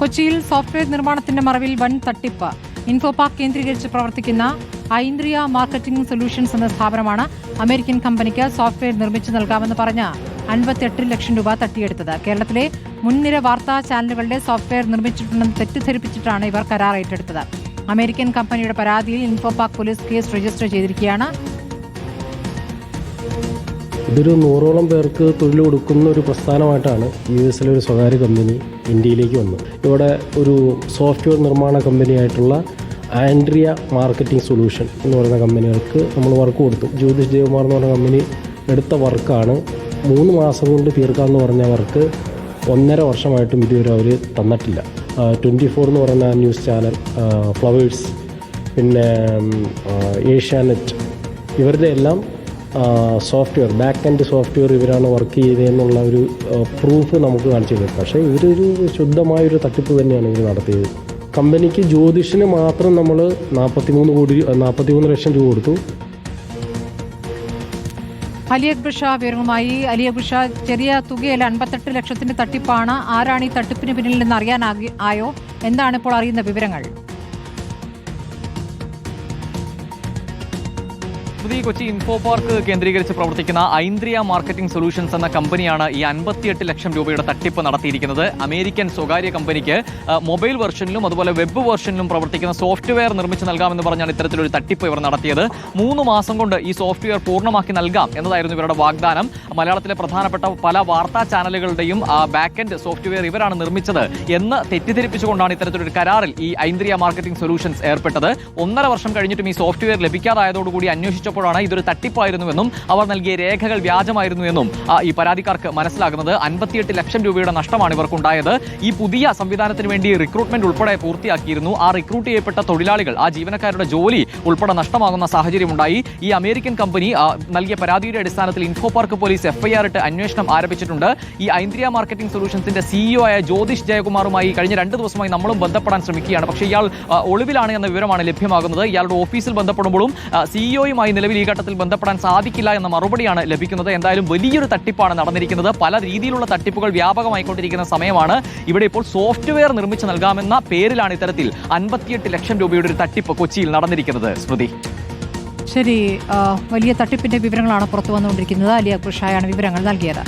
കൊച്ചിയിൽ സോഫ്റ്റ്വെയർ നിർമ്മാണത്തിന്റെ മറവിൽ വൻ തട്ടിപ്പ്. ഇൻഫോപാക് കേന്ദ്രീകരിച്ച് പ്രവർത്തിക്കുന്ന ഐന്ദ്രിയ മാർക്കറ്റിംഗ് സൊല്യൂഷൻസ് എന്ന സ്ഥാപനമാണ് അമേരിക്കൻ കമ്പനിക്ക് സോഫ്റ്റ്വെയർ നിർമ്മിച്ചു നൽകാമെന്ന് പറഞ്ഞ് അൻപത്തിയെട്ട് ലക്ഷം രൂപ തട്ടിയെടുത്തത്. കേരളത്തിലെ മുൻനിര വാർത്താ ചാനലുകളുടെ സോഫ്റ്റ്വെയർ നിർമ്മിച്ചിട്ടുണ്ടെന്ന് തെറ്റിദ്ധരിപ്പിച്ചിട്ടാണ് ഇവർ കരാർ ഏറ്റെടുത്തത്. അമേരിക്കൻ കമ്പനിയുടെ പരാതിയിൽ ഇൻഫോപാക് പോലീസ് കേസ് രജിസ്റ്റർ ചെയ്തിരിക്കുകയാണ്. ഇതൊരു നൂറോളം പേർക്ക് തൊഴിൽ കൊടുക്കുന്ന ഒരു പ്രസ്ഥാനമായിട്ടാണ് യു എസിലെ ഒരു സ്വകാര്യ കമ്പനി ഇന്ത്യയിലേക്ക് വന്നത്. ഇവിടെ ഒരു സോഫ്റ്റ്വെയർ നിർമ്മാണ കമ്പനിയായിട്ടുള്ള ആൻഡ്രിയ മാർക്കറ്റിംഗ് സൊല്യൂഷൻ എന്ന് പറയുന്ന കമ്പനികൾക്ക് നമ്മൾ വർക്ക് കൊടുത്തു. ജ്യോതിഷ് ദേവ്മാർ എന്ന് പറഞ്ഞ കമ്പനി എടുത്ത വർക്കാണ്. മൂന്ന് മാസം കൊണ്ട് തീർക്കാമെന്ന് പറഞ്ഞ വർക്ക് ഒന്നര വർഷമായിട്ടും ഇതുവരെ അവർ തന്നിട്ടില്ല. ട്വന്റി ഫോർ എന്ന് പറയുന്ന ന്യൂസ് ചാനൽ ഫ്ലവേഴ്സ് പിന്നെ ഏഷ്യാനെറ്റ് ഇവരുടെ എല്ലാം സോഫ്റ്റ്വെയർ ബാക്ക് എൻഡ് സോഫ്റ്റ്വെയർ ഇവരാണ് വർക്ക് ചെയ്തതെന്നുള്ള ഒരു പ്രൂഫ് നമുക്ക് കാണിച്ചു തരും. പക്ഷേ ഇവരൊരു ശുദ്ധമായൊരു തട്ടിപ്പ് തന്നെയാണ് ഇവർ നടത്തിയത്. കമ്പനിക്ക് ജ്യോതിഷിന് മാത്രം നമ്മൾ നാൽപ്പത്തിമൂന്ന് കോടി നാൽപ്പത്തിമൂന്ന് ലക്ഷം രൂപ കൊടുത്തു. അലി അക്ബർ ഷാ വിവരങ്ങളുമായി. അലി അക്ബർ ഷാ ചെറിയ തുകയിൽ അൻപത്തെട്ട് ലക്ഷത്തിന്റെ തട്ടിപ്പാണ്. ആരാണ് ഈ തട്ടിപ്പിന് പിന്നിൽ നിന്ന് അറിയാൻ ആയോ? എന്താണ് ഇപ്പോൾ അറിയുന്ന വിവരങ്ങൾ? പുതിയ കൊച്ചി ഇൻഫോ പാർക്ക് കേന്ദ്രീകരിച്ച് പ്രവർത്തിക്കുന്ന ഐന്ദ്രിയ മാർക്കറ്റിംഗ് സൊല്യൂഷൻസ് എന്ന കമ്പനിയാണ് ഈ അൻപത്തിയെട്ട് ലക്ഷം രൂപയുടെ തട്ടിപ്പ് നടത്തിയിരിക്കുന്നത്. അമേരിക്കൻ സ്വകാര്യ കമ്പനിക്ക് മൊബൈൽ വെർഷനിലും അതുപോലെ വെബ് വെർഷനിലും പ്രവർത്തിക്കുന്ന സോഫ്റ്റ്വെയർ നിർമ്മിച്ച് നൽകാമെന്ന് പറഞ്ഞാണ് ഇത്തരത്തിലൊരു തട്ടിപ്പ് ഇവർ നടത്തിയത്. മൂന്ന് മാസം കൊണ്ട് ഈ സോഫ്റ്റ്വെയർ പൂർണമാക്കി നൽകാം എന്നതായിരുന്നു ഇവരുടെ വാഗ്ദാനം. മലയാളത്തിലെ പ്രധാനപ്പെട്ട പല വാർത്താ ചാനലുകളുടെയും ബാക്ക് എൻഡ് സോഫ്റ്റ്വെയർ ഇവരാണ് നിർമ്മിച്ചത് എന്ന് തെറ്റിദ്ധരിപ്പിച്ചുകൊണ്ടാണ് ഇത്തരത്തിലൊരു കരാറിൽ ഈ ഐന്ദ്രിയ മാർക്കറ്റിംഗ് സൊല്യൂഷൻസ് ഏർപ്പെട്ടത്. ഒന്നര വർഷം കഴിഞ്ഞിട്ടും ഈ സോഫ്റ്റ്വെയർ ലഭിക്കാതായതോടുകൂടി അന്വേഷിച്ചപ്പോഴാണ് ഇതൊരു തട്ടിപ്പായിരുന്നുവെന്നും അവർ നൽകിയ രേഖകൾ വ്യാജമായിരുന്നു എന്നും ഈ പരാതിക്കാർക്ക് മനസ്സിലാകുന്നത്. അൻപത്തിയെട്ട് ലക്ഷം രൂപയുടെ നഷ്ടമാണ് ഇവർക്കുണ്ടായത്. ഈ പുതിയ സംവിധാനത്തിന് വേണ്ടി റിക്രൂട്ട്മെന്റ് ഉൾപ്പെടെ പൂർത്തിയാക്കിയിരുന്നു. ആ റിക്രൂട്ട് ചെയ്യപ്പെട്ട തൊഴിലാളികൾ ആ ജീവനക്കാരുടെ ജോലി ഉൾപ്പെടെ നഷ്ടമാകുന്ന സാഹചര്യമുണ്ടായി. ഈ അമേരിക്കൻ കമ്പനി നൽകിയ പരാതിയുടെ അടിസ്ഥാനത്തിൽ ഇൻഫോ പാർക്ക് പോലീസ് എഫ്ഐആർ ഇട്ട് അന്വേഷണം ആരംഭിച്ചിട്ടുണ്ട്. ഈ ഐന്ദ്രിയ മാർക്കറ്റിംഗ് സൊല്യൂഷൻസിന്റെ സിഇഒ ആയ ജ്യോതിഷ് ജയകുമാറുമായി കഴിഞ്ഞ രണ്ട് ദിവസമായി നമ്മളും ബന്ധപ്പെടാൻ ശ്രമിക്കുകയാണ്. പക്ഷേ ഇയാൾ ഒളിവിലാണ് എന്ന വിവരമാണ് ലഭ്യമാകുന്നത്. ഇയാളുടെ ഓഫീസിൽ ബന്ധപ്പെടുമ്പോഴും സിഇഒയുമായി നിലവിൽ ഈ ഘട്ടത്തിൽ ബന്ധപ്പെടാൻ സാധിക്കില്ല എന്ന മറുപടിയാണ് ലഭിക്കുന്നത്. എന്തായാലും വലിയൊരു തട്ടിപ്പാണ് നടന്നിരിക്കുന്നത്. പല രീതിയിലുള്ള തട്ടിപ്പുകൾ വ്യാപകമായിക്കൊണ്ടിരിക്കുന്ന സമയമാണ്. ഇവിടെ ഇപ്പോൾ സോഫ്റ്റ്വെയർ നിർമ്മിച്ച് നൽകാമെന്ന പേരിലാണ് ഇത്തരത്തിൽ അൻപത്തിയെട്ട് ലക്ഷം രൂപയുടെ ഒരു തട്ടിപ്പ് കൊച്ചിയിൽ നടന്നിരിക്കുന്നത്. സ്മൃതി. ശരി വലിയ തട്ടിപ്പിന്റെ വിവരങ്ങളാണ് പുറത്തു വന്നുകൊണ്ടിരിക്കുന്നത്. അലിയ കൃഷായാണ് വിവരങ്ങൾ നൽകിയത്.